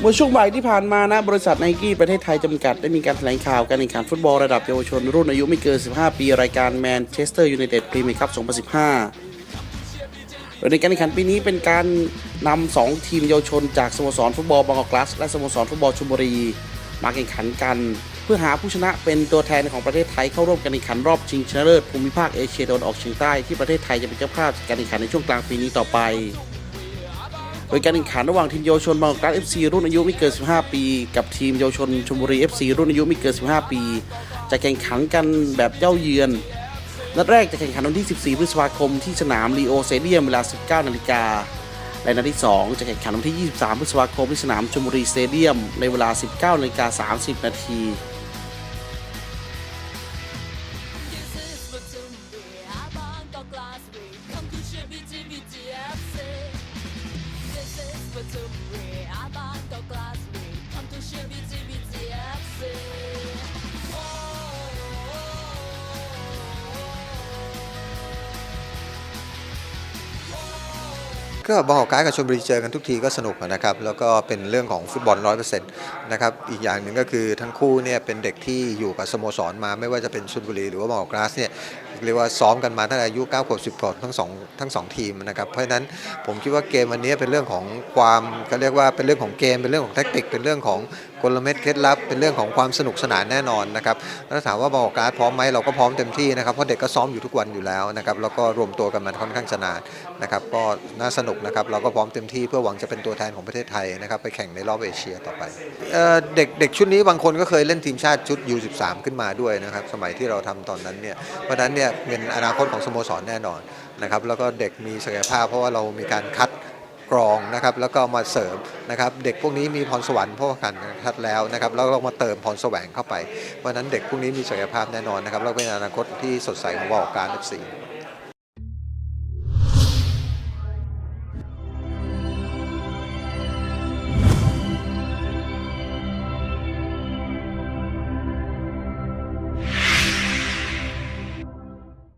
เมื่อช่วงบ่ายที่ผ่านมานะ บริษัทไนกี้ประเทศไทยจำกัดได้มีการแถลงข่าวการแข่งขันฟุตบอลระดับเยาวชน รุ่นอายุไม่เกิน 15 ปี รายการแมนเชสเตอร์ยูไนเต็ดพรีเมียร์คัพ 2015 โดยในการแข่งขันปีนี้เป็นการนำ 2 ทีมเยาวชน จากสโมสรฟุตบอลบางกอกกลาสและสโมสรฟุตบอลชลบุรี มาแข่งขันกัน เพื่อหาผู้ชนะเป็นตัวแทนของประเทศไทยเข้าร่วมการแข่งขันรอบชิงชนะเลิศภูมิภาคเอเชียตะวันออกเฉียงใต้ที่ประเทศไทยจะเป็นเจ้าภาพการแข่งขันในช่วงกลางปีนี้ต่อไป โดยการแข่งขันระหว่างทีมเยาวชนบางกอกกลาส FC รุ่นอายุไม่เกิน 15 ปี กับทีมเยาวชนชลบุรี FC รุ่นอายุไม่เกิน 15 ปี จะแข่งขันกันแบบเย้าเยือน นัดแรกจะแข่งขันวันที่ 14 พฤษภาคมที่สนามลีโอเซเดียมเวลา 19 นาฬิกา และนัดที่ 2 จะแข่งขันวันที่ 23 พฤษภาคมที่สนามชลบุรีสเตเดียมในเวลา 19 นาฬิกา 30 นาที but to free. I'm ก็บอลการกับชลบุรีเจอกันทุกทีก็สนุกนะครับ แล้วก็เป็นเรื่องของฟุตบอลร้อยเปอร์เซ็นต์นะครับ อีกอย่างหนึ่งก็คือทั้งคู่เนี่ยเป็นเด็กที่อยู่กับสโมสรมาไม่ว่าจะเป็นชลบุรีหรือว่าบอลกราสเนี่ยเรียกว่าซ้อมกันมาตั้งแต่อายุ9ขวบ10ขวบทั้งสองทั้งสองทีมนะครับ เพราะฉะนั้นผมคิดว่าเกมวันนี้เป็นเรื่องของความเขาเรียกว่าเป็นเรื่องของเกมเป็นเรื่องของแทคติกเป็นเรื่องของ กลเม็ดเคล็ดลับเป็นเรื่องของความสนุกสนานแน่นอนนะครับแล้วถามว่าบอลการ์ดพร้อมไหมเราก็พร้อมเต็มที่นะครับเพราะเด็กก็ซ้อมอยู่ทุกวันอยู่แล้วนะครับแล้วก็รวมตัวกันมาค่อนข้างจะนานนะครับก็น่าสนุกนะครับเราก็พร้อมเต็มที่เพื่อหวังจะเป็นตัวแทนของประเทศไทยนะครับไปแข่งในรอบเอเชียต่อไปเอ่อเด็กเด็กชุดนี้บางคนก็เคยเล่นทีมชาติชุด U13 ขึ้นมาด้วยนะครับสมัยที่เราทำตอนนั้นเนี่ยเพราะนั้นเนี่ยเป็นอนาคตของสโมสรแน่นอนนะครับแล้วก็เด็กมีศักยภาพเพราะว่าเรามีการคัด รองนะครับแล้วก็มาเสริมนะครับเด็กพวกนี้มีพรสวรรค์เพราะว่าการทัดแล้วนะครับแล้วเรามาเติมพรแสวงเข้าไปเพราะนั้นเด็กพวกนี้มีศักยภาพแน่นอนนะครับแล้วเป็นอนาคตที่สดใสของวอการเอฟซี